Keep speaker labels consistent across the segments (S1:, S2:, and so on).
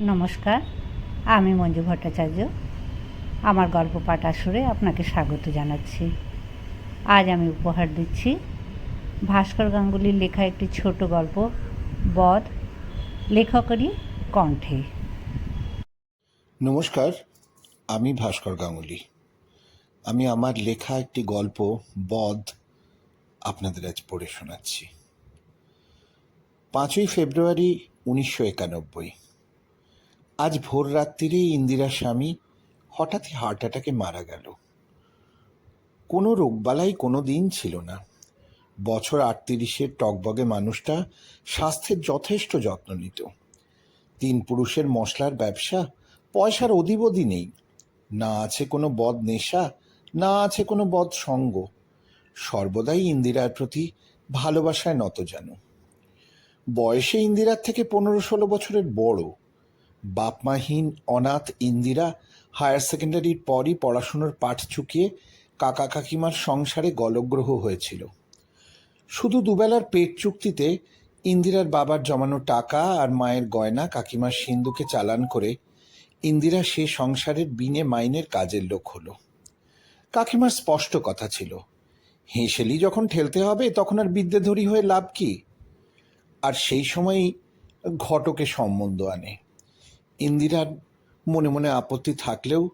S1: নমস্কার, আমি মঞ্জু ভট্টাচার্য। আমার গল্প পাঠ আসরে আপনাকে স্বাগত জানাচ্ছি। আজ আমি উপহার দিচ্ছি ভাস্কর গাঙ্গুলির লেখা একটি ছোট গল্প, বধ, লেখকেরই কণ্ঠে।
S2: নমস্কার, আমি ভাস্কর গাঙ্গুলি। আমি আমার লেখা একটি গল্প, বধ, আপনাদের আজ পড়ে শোনাচ্ছি। পাঁচই ফেব্রুয়ারি উনিশশো একানব্বই। আজ ভোর রাত্রিরে ইন্দিরা স্বামী হঠাৎই হার্ট অ্যাটাকে মারা গেল। কোনো রোগবালাই কোনো দিন ছিল না। বছর আটত্রিশের টকবগে মানুষটা স্বাস্থ্যের যথেষ্ট যত্ন নিত। তিন পুরুষের মশলার ব্যবসা পয়সার অধিবধি নেই। না আছে কোনো বদ নেশা, না আছে কোনো বদ সঙ্গ। সর্বদাই ইন্দিরার প্রতি ভালোবাসায় নত যেন। বয়সে ইন্দিরার থেকে পনেরো ষোলো বছরের বড়। বাপমাহীন অনাথ ইন্দিরা হায়ার সেকেন্ডারির পরই পড়াশুনোর পাঠ চুকিয়ে কাকা কাকিমার সংসারে গলগ্রহ হয়েছিল। শুধু দুবেলার পেট চুক্তিতে ইন্দিরার বাবার জমানো টাকা আর মায়ের গয়না কাকিমার সিন্ধুকে চালান করে ইন্দিরা সে সংসারের বিনে মাইনের কাজের লোক হলো। কাকিমার স্পষ্ট কথা ছিল, হেঁসেলি যখন ঠেলতে হবে তখন আর বিদ্যেধরী হয়ে লাভ কি? আর সেই সময়ই ঘটকে সম্বন্ধ আনে। ইন্দিরার মনে মনে আপত্তি থাকলেও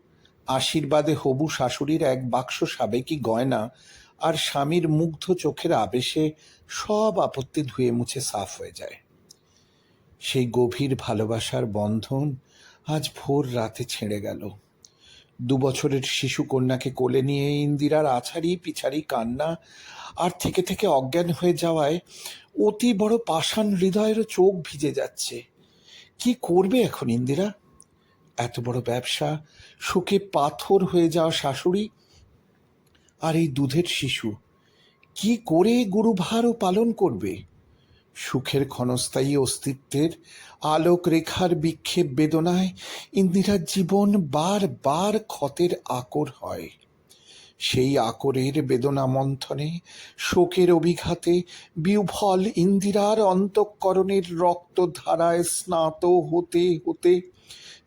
S2: আশীর্বাদে হবু শাশুড়ির এক বাক্স সাবেকি গয়না আর স্বামীর মুগ্ধ চোখের আবেশে সব আপত্তি ধুয়ে মুছে সাফ হয়ে যায়। সেই গভীর ভালোবাসার বন্ধন আজ ভোর রাতে ছেড়ে গেল। দু বছরের শিশু কন্যাকে কোলে নিয়ে ইন্দিরার আছাড়ি পিছাড়ি কান্না আর থেকে থেকে অজ্ঞান হয়ে যাওয়ায় অতি বড় পাষাণ হৃদয়েরও চোখ ভিজে যাচ্ছে। কি করবে এখন ইন্দিরা? এত বড় ব্যবসা শোকে পাথর হয়ে যাওয়া শাশুড়ি আর এই দুধের শিশু। কি করে গুরুভারও পালন করবে? সুখের ক্ষণস্থায়ী অস্তিত্বের আলোক রেখার বিক্ষেপ বেদনায় ইন্দিরার জীবন বার বার ক্ষতের আকর হয়। সেই আকরের বেদনা মন্থনে শোকের অভিঘাতে বিউফল ইন্দিরার অন্তঃকরণের রক্তধারায় স্নাত হতে হতে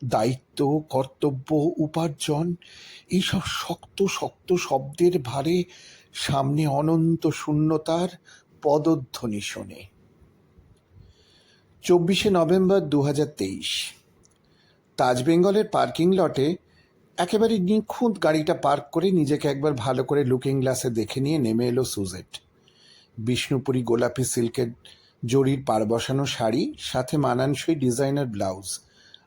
S2: দায়িত্ব, কর্তব্য, উপার্জন, এইসব শক্ত শক্ত শব্দের ভারে সামনে অনন্ত শূন্যতার পদধ্বনি শোনে। চব্বিশে নভেম্বর দু হাজার তেইশ তাজ বেঙ্গলের পার্কিং লটে একেবারে নিখুঁত গাড়িটা পার্ক করে নিজেকে একবার ভালো করে লুকিং গ্লাসে দেখে নিয়ে নেমে এলো সুজেট। বিষ্ণুপুরি গোলাপি সিল্কের জরির পার বসানো শাড়ি, সাথে মানানসই ডিজাইনার ব্লাউজ।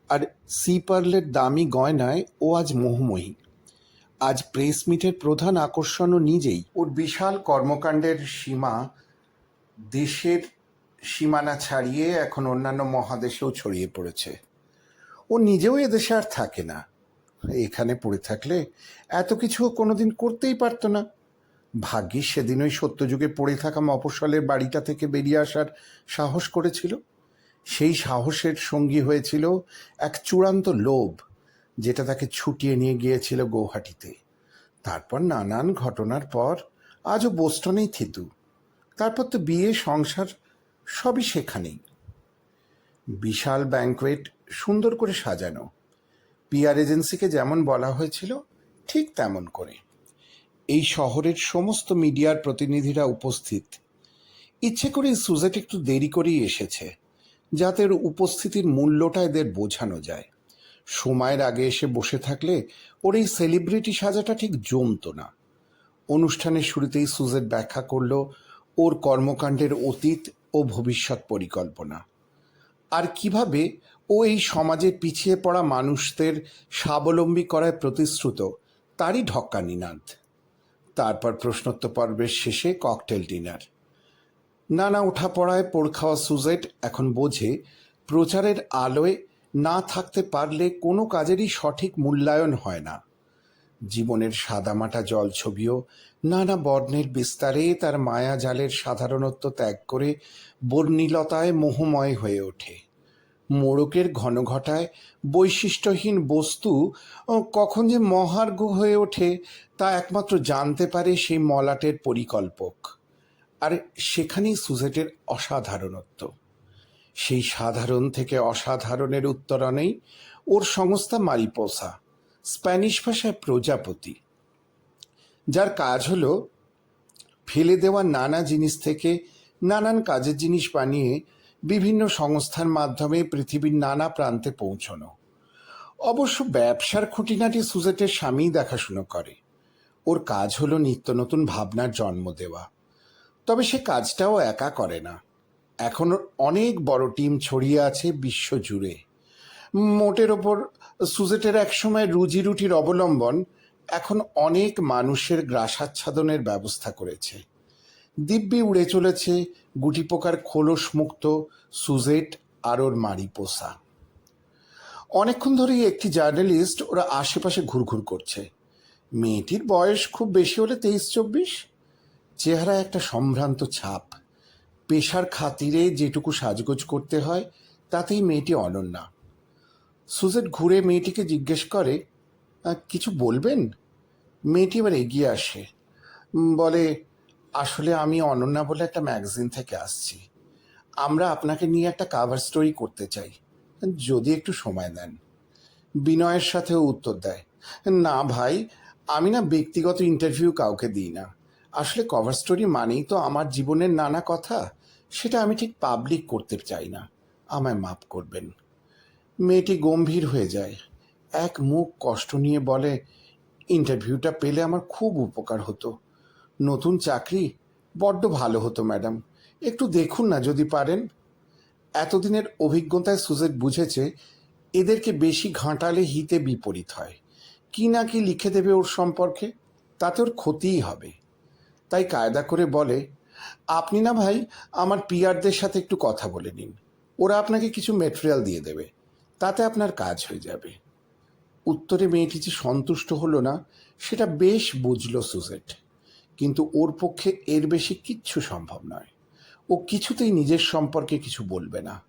S2: আর সি পার্লের দামি গয়নায় ও আজ মোহময়ী। আজ প্রেস মিটের প্রধান আকর্ষণও নিজেই। ওর বিশাল কর্মকাণ্ডের সীমা দেশের সীমানা ছাড়িয়ে এখন অন্যান্য মহাদেশেও ছড়িয়ে পড়েছে। ও নিজেও এদেশে আর থাকে না। এখানে পড়ে থাকলে এত কিছু কোনোদিন করতেই পারতো না। ভাগ্যিস সেদিন ওই সত্যযুগে পড়ে থাকা মফস্বলের বাড়িটা থেকে বেরিয়ে আসার সাহস করেছিল। সেই সাহসের সঙ্গী হয়েছিল এক চূড়ান্ত লোভ যেটা তাকে ছুটিয়ে নিয়ে গিয়েছিল গৌহাটিতে। তারপর নানান ঘটনার পর আজও বোস্টনেই থিতু। তারপর তো বিয়ে, সংসার সবই সেখানেই। বিশাল ব্যাঙ্কোয়েট সুন্দর করে সাজানো। পিআর এজেন্সিকে যেমন বলা হয়েছিল, ঠিক তেমন করে। এই শহরের সমস্ত মিডিয়ার প্রতিনিধিরা উপস্থিত। ইচ্ছে করে সুজেট একটু দেরি করেই এসেছে, যাতে উপস্থিতির মূল্যটা এদের বোঝানো যায়। সময়ের আগে এসে বসে থাকলে ওর এই সেলিব্রিটি সাজাটা ঠিক জমতো না। অনুষ্ঠানের শুরুতেই সুজেট ব্যাখ্যা করল, ওর কর্মকাণ্ডের অতীত ও ভবিষ্যৎ পরিকল্পনা। আর কীভাবে ও এই সমাজে পিছিয়ে পড়া মানুষদের স্বাবলম্বী করায় প্রতিশ্রুত, তারই ঢক্কা নিনাদ। তারপর প্রশ্নোত্তর পর্বের শেষে ককটেল ডিনার। নানা ওঠা পড়ায় পোড় খাওয়া সুজেট এখন বোঝে, প্রচারের আলোয় না থাকতে পারলে কোনো কাজেরই সঠিক মূল্যায়ন হয় না। জীবনের সাদামাটা জল ছবিও নানা বর্ণের বিস্তারে তার মায়া জালের সাধারণত্ব ত্যাগ করে বর্ণিলতায় মোহময় হয়ে ওঠে। মোড়কের ঘনঘটায় বৈশিষ্ট্যহীন বস্তু কখন যে মহার্ঘ হয়ে ওঠে তা একমাত্র জানতে পারে সেই মলাটের পরিকল্পক। আর সেখানেই সুজেটের অসাধারণত্ব। সেই সাধারণ থেকে অসাধারণের উত্তরণেই ওর সংস্থা মারিপোসা, স্প্যানিশ ভাষায় প্রজাপতি। যার কাজ হলো ফেলে দেওয়া নানা জিনিস থেকে নানান কাজের জিনিস বানিয়ে বিভিন্ন সংস্থার মাধ্যমে পৃথিবীর নানা প্রান্তে পৌঁছানো। অবশ্য ব্যবসার খুঁটিনাটি সুজেটের স্বামী দেখাশুনো করে। ওর কাজ হলো নিত্য নতুন ভাবনার জন্ম দেওয়া। তবে সে কাজটাও একা করে না। এখন অনেক বড় টিম ছড়িয়ে আছে বিশ্ব জুড়ে। মোটের ওপর সুজেটের একসময় রুজি রুটির অবলম্বন এখন অনেক মানুষের গ্রাসাচ্ছাদনের ব্যবস্থা করেছে। দিব্যি উড়ে চলেছে গুটি পোকার খোলস মুক্ত সুজেট আর ওর মারিপোসা অনেকক্ষণ ধরেই একটি জার্নালিস্ট ওরা আশেপাশে ঘুরঘুর করছে। মেয়েটির বয়স খুব বেশি হলে তেইশ চব্বিশ। চেহারা একটা সম্ভ্রান্ত ছাপ। পেশার খাতিরে যেটুকু সাজগোজ করতে হয়, তাতেই মেয়েটি অনন্যা। সুজেট ঘুরে মেয়েটিকে জিজ্ঞেস করে কিছু বলবেন? মেয়েটি এবার এগিয়ে আসে। বলে আসলে আমি অনন্যা বলে একটা ম্যাগাজিন থেকে আসছি। আমরা আপনাকে নিয়ে একটা কাভার স্টোরি করতে চাই। যদি একটু সময় দেন। বিনয়ের সাথেও উত্তর দেয়, না ভাই, আমি না ব্যক্তিগত ইন্টারভিউ কাউকে দিই না। আসলে কভার স্টোরি মানেই তো আমার জীবনের নানা কথা। সেটা আমি ঠিক পাবলিক করতে চাই না। আমায় মাফ করবেন। মেয়েটি গম্ভীর হয়ে যায়। এক মুখ কষ্ট নিয়ে বলে ইন্টারভিউটা পেলে আমার খুব উপকার হতো। নতুন চাকরি? বড্ড ভালো হতো, ম্যাডাম। একটু দেখুন না যদি পারেন। এতদিনের অভিজ্ঞতায় সুজেট বুঝেছে, এদেরকে বেশি ঘাঁটালে হিতে বিপরীত হয়। কি না কি লিখে দেবে ওর সম্পর্কে? তাতে ওর ক্ষতিই হবে। তাই কায়দা করে বলে, আপনি না ভাই, আমার পিয়ারদের সাথে একটু কথা বলে নিন। ওরা আপনাকে কিছু মেটেরিয়াল দিয়ে দেবে। তাতে আপনার কাজ হয়ে যাবে। উত্তরে মেয়েটি যে সন্তুষ্ট হলো না, সেটা বেশ বুঝলো সুজেট। কিন্তু ওর পক্ষে এর বেশি কিচ্ছু সম্ভব নয়। ও কিছুতেই নিজের সম্পর্কে কিছু বলবে না।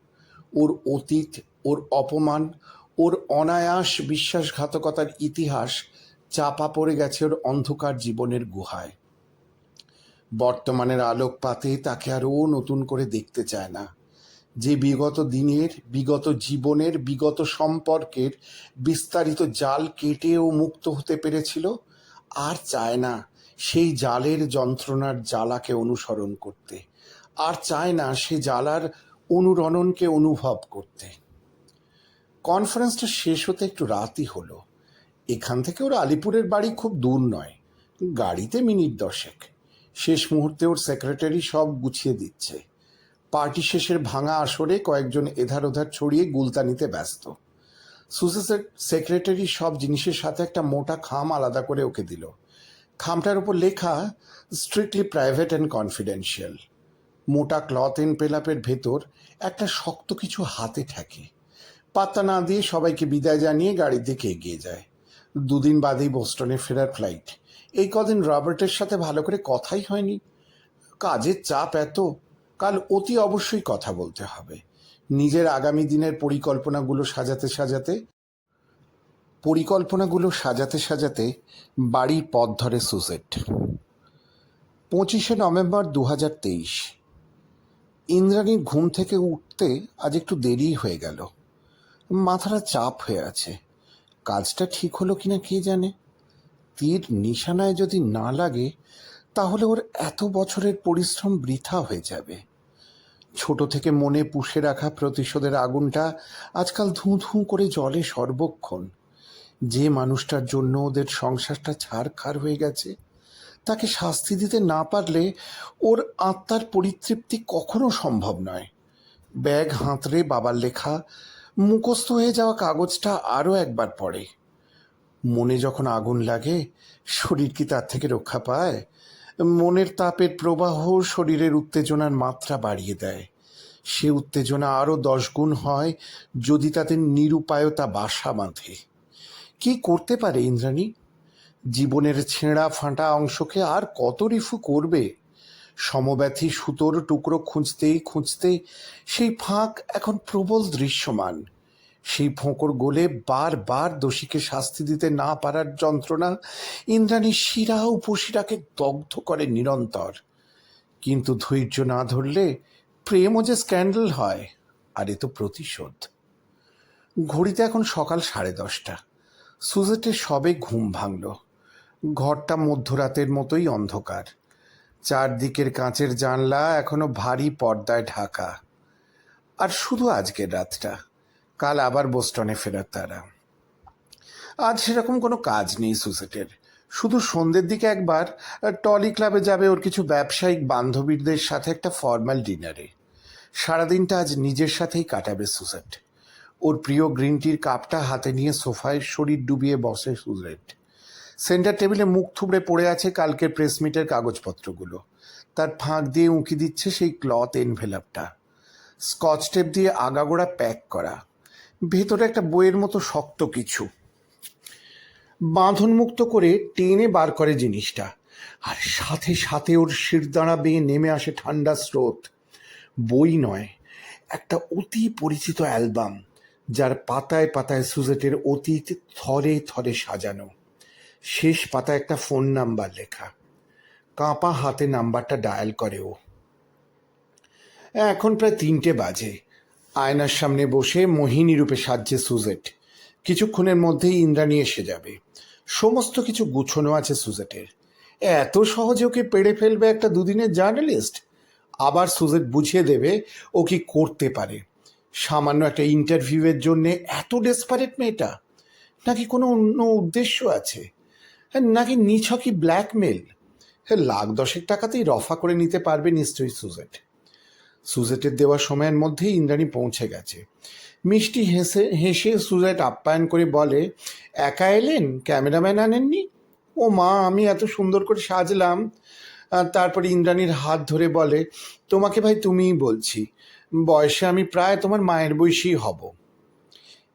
S2: ওর অতীত, ওর অপমান, ওর অনায়াস বিশ্বাসঘাতকতার ইতিহাস চাপা পড়ে গেছে ওর অন্ধকার জীবনের গুহায়। বর্তমানের আলোকপাতে তাকে আর ও নতুন করে দেখতে চায় না। যে বিগত দিনের, বিগত জীবনের, বিগত সম্পর্কের বিস্তারিত জাল কেটে ও মুক্ত হতে পেরেছিল, আর চায় না সেই জালের যন্ত্রণার জ্বালাকে অনুসরণ করতে, আর চায় না সে জ্বালার অনুরণনকে অনুভব করতে। কনফারেন্সটা শেষ হতে একটু রাতই হলো। এখান থেকে ওর আলিপুরের বাড়ি খুব দূর নয়, গাড়িতে মিনিট দশেক। শেষ মুহূর্তে ওর সেক্রেটারি সব গুছিয়ে দিচ্ছে। পার্টি শেষের ভাঙা আসরে কয়েকজন এধার ওধার ছড়িয়ে গুলতানিতে ব্যস্ত। সুসেসের সেক্রেটারি সব জিনিসের সাথে একটা মোটা খাম আলাদা করে ওকে দিল। খামটার উপর লেখা স্ট্রিক্টলি প্রাইভেট অ্যান্ড কনফিডেন্সিয়াল মোটা ক্লথ এনপেলাপের ভেতর একটা শক্ত কিছু হাতে থাকে। পাত্তা না দিয়ে সবাইকে বিদায় জানিয়ে গাড়ির দিকে এগিয়ে যায়। দুদিন বাদেই বোস্টনে ফেরার ফ্লাইট এই কদিন রবার্টের সাথে ভালো করে কথাই হয়নি। কাজের চাপ এত, কাল অতি অবশ্যই কথা বলতে হবে। নিজের আগামী দিনের পরিকল্পনাগুলো সাজাতে সাজাতে পরিকল্পনাগুলো সাজাতে সাজাতে বাড়ির পথ ধরে সুসেট। পঁচিশে নভেম্বর দু হাজার তেইশ। ইন্দ্রাণীর ঘুম থেকে উঠতে আজ একটু দেরি হয়ে গেল। মাথাটা চাপ হয়ে আছে। কাজটা ঠিক হলো কিনা কে জানে? তীর নিশানায় যদি না লাগে, তাহলে ওর এত বছরের পরিশ্রম বৃথা হয়ে যাবে। ছোট থেকে মনে পুষে রাখা প্রতিশোধের আগুনটা আজকাল ধুঁ ধুঁ করে জলে সর্বক্ষণ। যে মানুষটার জন্য ওদের সংসারটা ছাড়খাড় হয়ে গেছে, তাকে শাস্তি দিতে না পারলে ওর আত্মার পরিতৃপ্তি কখনো সম্ভব নয়। ব্যাগ হাতড়ে বাবার লেখা, মুখস্থ হয়ে যাওয়া কাগজটা আরও একবার পড়ে। মনে যখন আগুন লাগে, শরীর কি তার থেকে রক্ষা পায়? মনের তাপের প্রবাহ শরীরের উত্তেজনার মাত্রা বাড়িয়ে দেয়। সে উত্তেজনা আরও দশ গুণ হয় যদি তাতে নিরুপায়তা বাসা বাঁধে। কি করতে পারে ইন্দ্রাণী? জীবনের ছেঁড়া ফাঁটা অংশকে আর কত রিফু করবে? সমব্যথী সুতোর টুকরো খুঁজতেই খুঁজতে সেই ফাঁক এখন প্রবল দৃশ্যমান। সেই ফোঁকর গোলে বারবার দোষীকে শাস্তি দিতে না পারার যন্ত্রণা ইন্দ্রাণী শিরা উপশিরাকে দগ্ধ করে নিরন্তর। কিন্তু ধৈর্য না ধরলে প্রেমও যে স্ক্যান্ডেল হয়, আর এ তো প্রতিশোধ। ঘড়িতে এখন সকাল সাড়ে দশটা। সুজেটের সবে ঘুম ভাঙল। ঘরটা মধ্যরাতের মতোই অন্ধকার। চারদিকের কাঁচের জানলা এখনও ভারী পর্দায় ঢাকা। আর শুধু আজকের রাতটা, কাল আবার বোস্টনে ফেরার তারা। আজ সেরকম কোনো কাজ নেই সুসেটের শুধু সন্ধ্যের দিকে একবার টলি ক্লাবে যাবে ওর কিছু ব্যবসায়িক বান্ধবীদের সাথে একটা ফর্মাল ডিনারে। সারাদিনটা আজ নিজের সাথেই কাটাবে সুসেট ওর প্রিয় গ্রিন টির কাপটা হাতে নিয়ে সোফায় শরীর ডুবিয়ে বসে সুজেট সেন্টার টেবিলে মুখ থুবড়ে পড়ে আছে কালকের প্রেস মিটের কাগজপত্রগুলো। তার ফাঁক দিয়ে উঁকি দিচ্ছে সেই ক্লথ এনভেলাপটা। স্কচ টেপ দিয়ে আগাগোড়া প্যাক করা। ভেতরে একটা বইয়ের মতো শক্ত কিছু। বাঁধন মুক্ত করে টেনে বার করে জিনিসটা। আর সাথে সাথে ওর শিরদাঁড়া বেয়ে নেমে আসে ঠান্ডা স্রোত। বই নয়, একটা অতি পরিচিত অ্যালবাম। যার পাতায় পাতায় সুজেটের অতীত থরে থরে সাজানো। শেষ পাতায় একটা ফোন নাম্বার লেখা। কাঁপা হাতে নাম্বারটা ডায়াল করে ও। এখন প্রায় তিনটে বাজে। আয়নার সামনে বসে মোহিনী রূপে সাজছে সুজেট। কিছুক্ষণের মধ্যেই ইন্দ্রাণী এসে যাবে। সমস্ত কিছু গুছনো আছে সুজেটের। এত সহজে ওকে পেড়ে ফেলবে একটা দুদিনের জার্নালিস্ট? আবার সুজেট বুঝিয়ে দেবে ও কি করতে পারে। সামান্য একটা ইন্টারভিউয়ের জন্যে এত ডেসপারেট মেয়েটা? নাকি কোনো অন্য উদ্দেশ্য আছে? হ্যাঁ, নাকি নিছকই ব্ল্যাকমেল হ্যাঁ লাখ দশেক টাকাতেই রফা করে নিতে পারবে নিশ্চয়ই সুজেট। সুজেটের দেওয়া সময়ের মধ্যেই ইন্দ্রাণী পৌঁছে গেছে। মিষ্টি হেসে হেসে সুজেট আপ্যায়ন করে বলে একা এলেন? ক্যামেরাম্যান আনেননি? ও মা আমি এত সুন্দর করে সাজলাম। তারপরে ইন্দ্রাণীর হাত ধরে বলে তোমাকে ভাই তুমিই বলছি। বয়সে আমি প্রায় তোমার মায়ের বয়সী হব।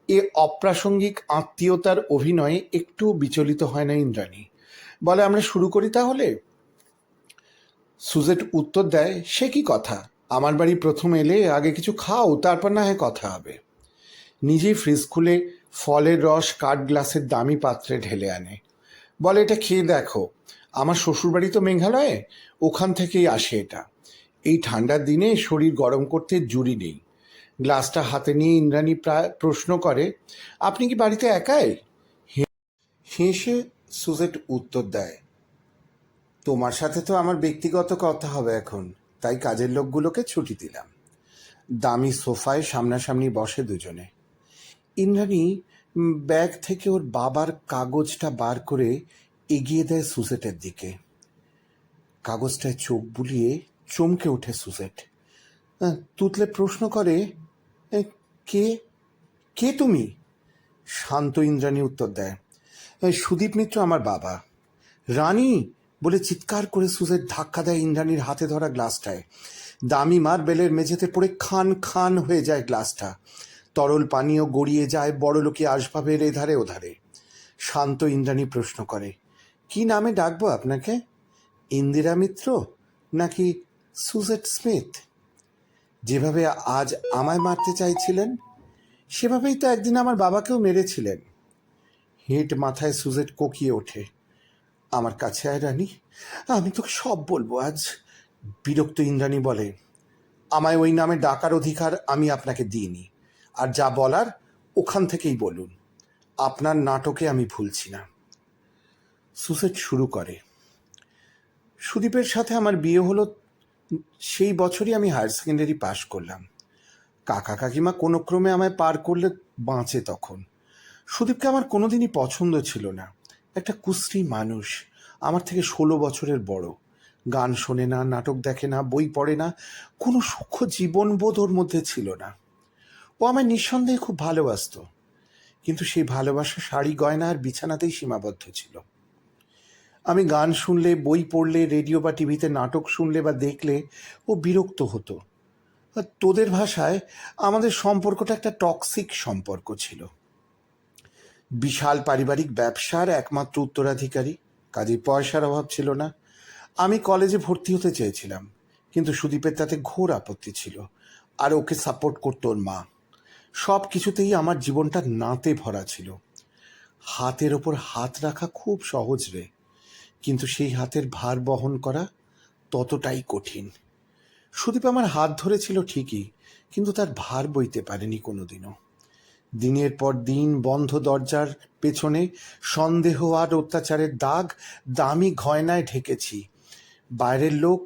S2: এ অপ্রাসঙ্গিক আত্মীয়তার অভিনয়ে একটু বিচলিত হয় না ইন্দ্রাণী। বলে, আমরা শুরু করি তাহলে? সুজেট উত্তর দেয়, সে কি কথা? আমার বাড়ি প্রথম এলে আগে কিছু খাও, তারপর না হয় কথা হবে। নিজেই ফ্রিজ খুলে ফলের রস কাঠ গ্লাসের দামি পাত্রে ঢেলে আনে। বলে, এটা খেয়ে দেখো। আমার শ্বশুরবাড়ি তো মেঘালয়ে, ওখান থেকেই আসে এটা। এই ঠান্ডার দিনে শরীর গরম করতে জুড়ি নেই। গ্লাসটা হাতে নিয়ে ইন্দ্রাণী প্রায় প্রশ্ন করে, আপনি কি বাড়িতে একাই? হেসে সুজেট উত্তর দেয়, তোমার সাথে তো আমার ব্যক্তিগত কথা হবে এখন, তাই কাজের লোকগুলোকে ছুটি দিলাম। দামি সোফায় সামনাসামনি বসে দুজনে। ইন্দ্রাণী ব্যাগ থেকে ওর বাবার কাগজটা বার করে এগিয়ে দেয় সুজেটের দিকে। কাগজটায় চোখ বুলিয়ে চমকে ওঠে সুজেট। তুতলে প্রশ্ন করে কে? কে তুমি? শান্ত ইন্দ্রাণী উত্তর দেয় সুদীপ মিত্র আমার বাবা। রানী? বলে চিৎকার করে সুজেট ধাক্কা দেয় ইন্দ্রাণীর হাতে ধরা গ্লাসটায়। দামি মার্বেলের মেঝেতে পড়ে খান খান হয়ে যায় গ্লাসটা। তরল পানীয় গড়িয়ে যায় বড়লোকি আসবাবের এধারে ওধারে। শান্ত ইন্দ্রাণী প্রশ্ন করে, কি নামে ডাকবো আপনাকে? ইন্দিরা মিত্র? নাকি সুজেট স্মিথ। যেভাবে আজ আমায় মারতে চাইছিলেন, সেভাবেই তো একদিন আমার বাবাকেও মেরেছিলেন। হেঁট মাথায় সুজেট কোকিয়ে ওঠে। আমার কাছে আয় রানী, আমি তোকে সব বলব, আজ বিরক্ত ইন্দ্রাণী বলে, আমায় ওই নামে ডাকার অধিকার আমি আপনাকে দিইনি। আর যা বলার ওখান থেকেই বলুন, আপনার নাটকে আমি ভুলছি না। সুসেট শুরু করে। সুদীপের সাথে আমার বিয়ে হলো সেই বছরই আমি হায়ার সেকেন্ডারি পাশ করলাম। কাকা কাকিমা কোনো ক্রমে আমায় পার করলে বাঁচে তখন। সুদীপকে আমার কোনোদিনই পছন্দ ছিল না। একটা কুশ্রী মানুষ, আমার থেকে ষোলো বছরের বড়। গান শোনে না, নাটক দেখে না, বই পড়ে না, কোনো সূক্ষ্ম জীবনবোধ ওর মধ্যে ছিল না। ও আমায় নিঃসন্দেহে খুব ভালোবাসতো। কিন্তু সেই ভালোবাসা শাড়ি, গয়না আর বিছানাতেই সীমাবদ্ধ ছিল। আমি গান শুনলে, বই পড়লে, রেডিও বা টিভিতে নাটক শুনলে বা দেখলে ও বিরক্ত হতো। তোদের ভাষায় আমাদের সম্পর্কটা একটা টক্সিক সম্পর্ক ছিল। বিশাল পারিবারিক ব্যবসার একমাত্র উত্তরাধিকারী কাজে পয়সার অভাব ছিল না। আমি কলেজে ভর্তি হতে চেয়েছিলাম, কিন্তু সুদীপের তাতে ঘোর আপত্তি ছিল, আর ওকে সাপোর্ট করতো ওর মা। সব কিছুতেই আমার জীবনটা নাতে ভরা ছিল। হাতের ওপর হাত রাখা খুব সহজ রে। কিন্তু সেই হাতের ভার বহন করা ততটাই কঠিন। সুদীপ আমার হাত ধরেছিল ঠিকই, কিন্তু তার ভার বইতে পারেনি কোনোদিনও। দিনের পর দিন বন্ধ দরজার পেছনে সন্দেহ আর অত্যাচারের দাগ দামি গয়নায় ঢেকেছি। বাইরের লোক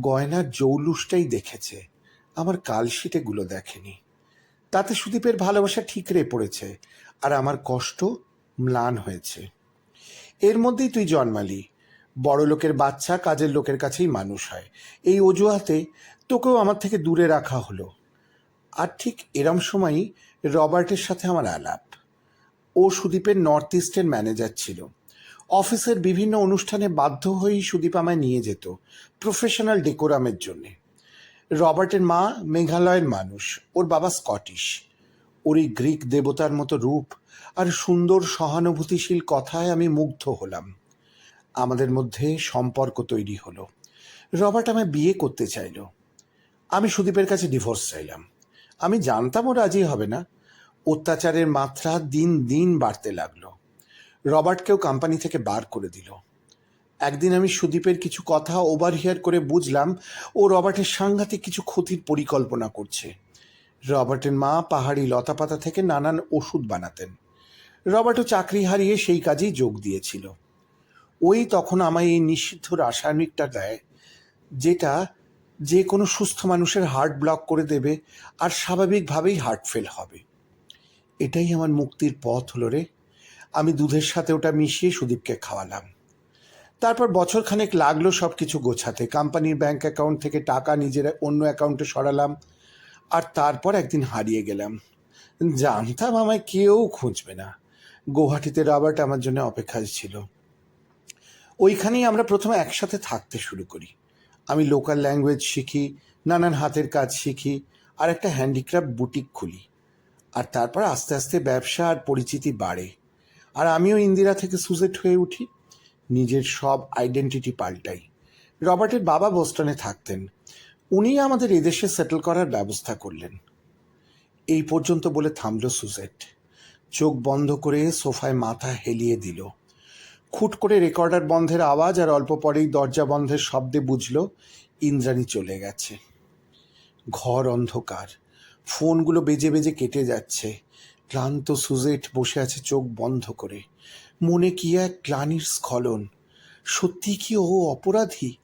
S2: গয়নার জৌলুসটাই দেখেছে, আমার কালশিটেগুলো দেখেনি। তাতে সুদীপের ভালোবাসা ঠিকরে পড়েছে আর আমার কষ্ট ম্লান হয়েছে। এর মধ্যেই তুই জন্মালি। বড় লোকের বাচ্চা কাজের লোকের কাছেই মানুষ হয়। এই অজুহাতে তোকেও আমার থেকে দূরে রাখা হলো। আর ঠিক এরম সময়ই রবার্টের সাথে আমার আলাপ। ও সুদীপের নর্থ ইস্টের ম্যানেজার ছিল। অফিসের বিভিন্ন অনুষ্ঠানে বাধ্য হয়েই সুদীপ আমায় নিয়ে যেত, প্রফেশনাল ডেকোরামের জন্যে। রবার্টের মা মেঘালয়ের মানুষ, ওর বাবা স্কটিশ। ওর এই গ্রিক দেবতার মতো রূপ আর সুন্দর সহানুভূতিশীল কথায় আমি মুগ্ধ হলাম। আমাদের মধ্যে সম্পর্ক তৈরি হলো। রবার্ট আমায় বিয়ে করতে চাইলো। আমি সুদীপের কাছে ডিভোর্স চাইলাম। আমি জানতাম ও রাজি হবে না। অত্যাচারের মাত্রা দিন দিন বাড়তে লাগল। রবার্টকেও কোম্পানি থেকে বার করে দিল। একদিন আমি সুদীপের কিছু কথা ওভারহিয়ার করে বুঝলাম, ও রবার্টের সাংঘাতিক কিছু ক্ষতির পরিকল্পনা করছে। রবার্টের মা পাহাড়ি লতাপাতা থেকে নানান ওষুধ বানাতেন। রবার্টও চাকরি হারিয়ে সেই কাজেই যোগ দিয়েছিল। ওই তখন আমায় এই নিষিদ্ধ রাসায়নিকটা দেয়, যেটা যে কোনো সুস্থ মানুষের হার্ট ব্লক করে দেবে আর স্বাভাবিকভাবেই হার্ট ফেল হবে। এটাই আমার মুক্তির পথ হলো রে। আমি দুধের সাথে ওটা মিশিয়ে সুদীপকে খাওয়ালাম। তারপর বছর খানেক লাগল সব কিছু গোছাতে। কোম্পানির ব্যাংক অ্যাকাউন্ট থেকে টাকা নিজের অন্য অ্যাকাউন্টে সরালাম আর তারপর একদিন হারিয়ে গেলাম। জানতাম আমায় কেউ খুঁজবে না। গৌহাটিতে রবার্ট আমার জন্য অপেক্ষায় ছিল। ওইখানেই আমরা প্রথমে একসাথে থাকতে শুরু করি। আমি লোকাল ল্যাঙ্গুয়েজ শিখি, নানান হাতের কাজ শিখি, আর একটা হ্যান্ডিক্রাফট বুটিক খুলি। আর তারপর আস্তে আস্তে ব্যবসা আর পরিচিতি বাড়ে। আর আমিও ইন্দিরা থেকে সুজেট হয়ে উঠি। নিজের সব আইডেন্টিটি পাল্টাই। রবার্টের বাবা বোস্টনে থাকতেন। উনি আমাদের এদেশে সেটেল করার ব্যবস্থা করলেন। এই পর্যন্ত বলে থামল সুজেট। চোখ বন্ধ করে সোফায় মাথা হেলিয়ে দিল। খুট করে রেকর্ডার বন্ধের আওয়াজ আর অল্প পরেই দরজা বন্ধের শব্দে বুঝল, ইন্দ্রাণী চলে গেছে। ঘর অন্ধকার। ফোনগুলো বেজে বেজে কেটে যাচ্ছে। ক্লান্ত সুজেট বসে আছে চোখ বন্ধ করে। মনে কি এক গ্লানির স্খলন। সত্যি কি ও অপরাধী?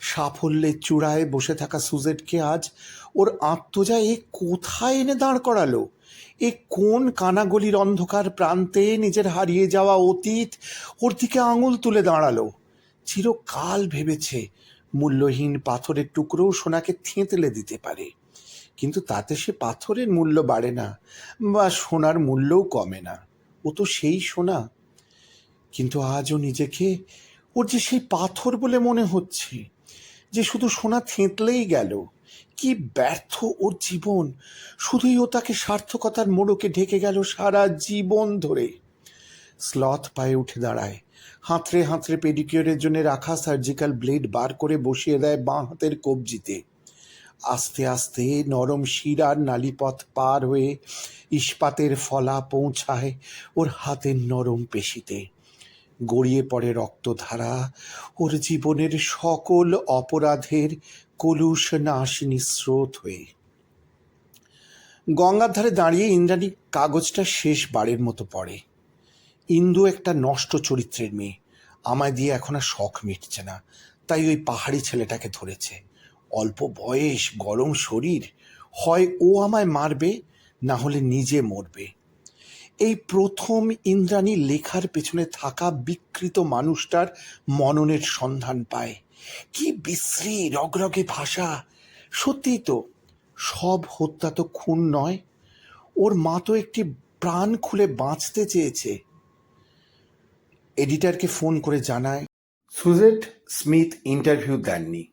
S2: সাফল্যের চূড়ায় বসে থাকা সুজেটকে আজ ওর আত্মজা এ কোথায় এনে দাঁড় করালো? এ কোন কানাগলির অন্ধকার প্রান্তে নিজের হারিয়ে যাওয়া অতীত ওর দিকে আঙুল তুলে দাঁড়াল? চিরকাল ভেবেছে মূল্যহীন পাথরের টুকরোও সোনাকে থেঁতলে দিতে পারে। কিন্তু তাতে সে পাথরের মূল্য বাড়ে না বা সোনার মূল্যও কমে না। ও তো সেই সোনা। কিন্তু আজও নিজেকে ওর যে সেই পাথর বলে মনে হচ্ছে, যে শুধু সোনা থেঁতলেই গেল। কি ব্যর্থ ওর জীবন? শুধুই ও তাকে সার্থকতার মোড়কে ঢেকে গেল সারা জীবন ধরে। স্লথ পায়ে উঠে দাঁড়ায়। হাতড়ে হাতড়ে পেডিকিউরের জন্য রাখা সার্জিক্যাল ব্লেড বার করে বসিয়ে দেয় বাঁ হাতের কবজিতে। আস্তে আস্তে নরম শিরার নালিপথ পার হয়ে ইস্পাতের ফলা পৌঁছায় ওর হাতের নরম পেশিতে। গড়িয়ে পড়ে রক্তধারা ওর জীবনের সকল অপরাধের কলুষ নাশিনী স্রোত হয়ে। গঙ্গার ধারে দাঁড়িয়ে ইন্দ্রাণী কাগজটা শেষ বারের মতো পড়ে। ইন্দু একটা নষ্ট চরিত্রের মেয়ে। আমায় দিয়ে এখন আর শখ মিটছে না। তাই ওই পাহাড়ি ছেলেটাকে ধরেছে। অল্প বয়স, গরম শরীর। হয় ও আমায় মারবে, না হলে নিজে মরবে। এই প্রথম ইন্দ্রাণী লেখার পেছনে থাকা বিকৃত মানুষটার মননের সন্ধান পায়। কি বিশ্রী রগরগে ভাষা। সত্যিই তো, সব হত্যা তো খুন নয়। ওর মা তো একটি প্রাণ খুলে বাঁচতে চেয়েছে। এডিটারকে ফোন করে জানায়, সুজেট স্মিথ ইন্টারভিউ দেননি।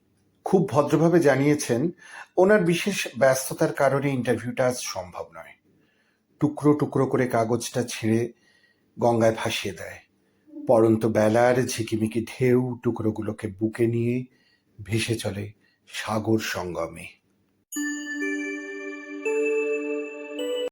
S2: খুব ভদ্রভাবে জানিয়েছেন, ওনার বিশেষ ব্যস্ততার কারণে ইন্টারভিউটা আজ সম্ভব নয়। টুকরো টুকরো করে কাগজটা ছিঁড়ে গঙ্গায় ভাসিয়ে দেয়। পরন্ত বেলার ঝিকিমিকি ঢেউ টুকরোগুলোকে বুকে নিয়ে ভেসে চলে সাগর সঙ্গমে।